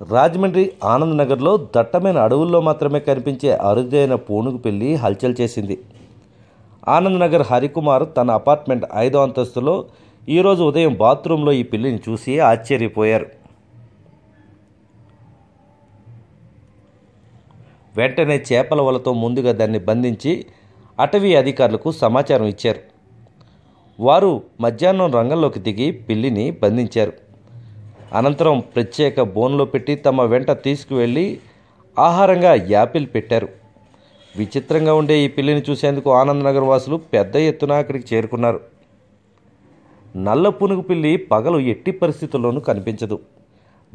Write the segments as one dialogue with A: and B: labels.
A: రాజమండ్రి ఆనంద్ నగర్లో దట్టమైన అడవుల్లో మాత్రమే కనిపించే అరుదైన పూనుగు పెళ్ళి హల్చల్ చేసింది. ఆనంద్ నగర్ హరికుమార్ తన అపార్ట్మెంట్ ఐదో అంతస్తులో ఈరోజు ఉదయం బాత్రూంలో ఈ పిల్లిని చూసి ఆశ్చర్యపోయారు. వెంటనే చేపల వలతో ముందుగా దాన్ని బంధించి అటవీ అధికారులకు సమాచారం ఇచ్చారు. వారు మధ్యాహ్నం రంగంలోకి దిగి పిల్లిని బంధించారు. అనంతరం ప్రత్యేక బోన్లో పెట్టి తమ వెంట తీసుకువెళ్ళి ఆహారంగా యాపిల్ పెట్టారు. విచిత్రంగా ఉండే ఈ పిల్లిని చూసేందుకు ఆనందనగర్ వాసులు పెద్ద ఎత్తున అక్కడికి చేరుకున్నారు. నల్ల పునుగు పిల్లి పగలు ఎట్టి పరిస్థితుల్లోనూ కనిపించదు.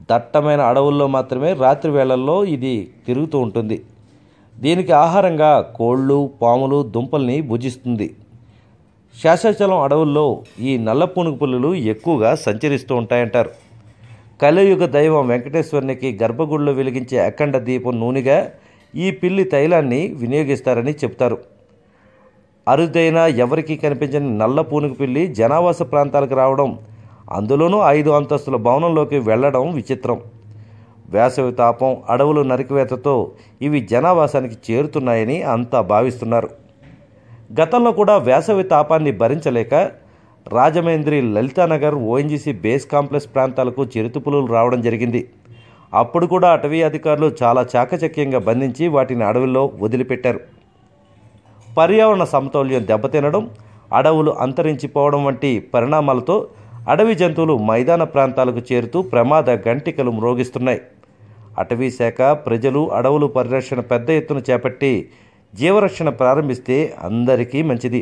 A: దట్టమైన అడవుల్లో మాత్రమే రాత్రి వేళల్లో ఇది తిరుగుతూ ఉంటుంది. దీనికి ఆహారంగా కోళ్ళు పాములు దుంపల్ని భుజిస్తుంది. శాశాచలం అడవుల్లో ఈ నల్ల పునుగు పుల్లులు ఎక్కువగా సంచరిస్తూ ఉంటాయంటారు. కలియుగ దైవం వెంకటేశ్వరునికి గర్భగుడిలో వెలిగించే అఖండ దీపం నూనెగా ఈ పిల్లి తైలాన్ని వినియోగిస్తారని చెప్తారు అరుదైన ఎవరికీ కనిపించని నల్ల పూనుగు పిల్లి జనావాస ప్రాంతాలకు రావడం అందులోనూ ఐదు అంతస్తుల భవనంలోకి వెళ్ళడం విచిత్రం. వేసవి తాపం అడవులు నరికివేతతో ఇవి జనావాసానికి చేరుతున్నాయని అంతా భావిస్తున్నారు. గతంలో కూడా వేసవి తాపాన్ని భరించలేక Rajahmundry Lalitanagar ONGC base complex ప్రాంతాలకు చిరుతుపులులు రావడం జరిగింది. అప్పుడు కూడా అటవీ అధికారులు చాలా చాకచక్యంగా బంధించి వాటిని అడవుల్లో వదిలిపెట్టారు. పర్యావరణ సమతౌల్యం దెబ్బతినడం అడవులు అంతరించిపోవడం వంటి పరిణామాలతో అడవి జంతువులు మైదాన ప్రాంతాలకు చేరుతూ ప్రమాద గంటికలు మ్రోగిస్తున్నాయి. అటవీ శాఖ ప్రజలు అడవులు పరిరక్షణ పెద్ద ఎత్తున చేపట్టి జీవరక్షణ ప్రారంభిస్తే అందరికీ మంచిది.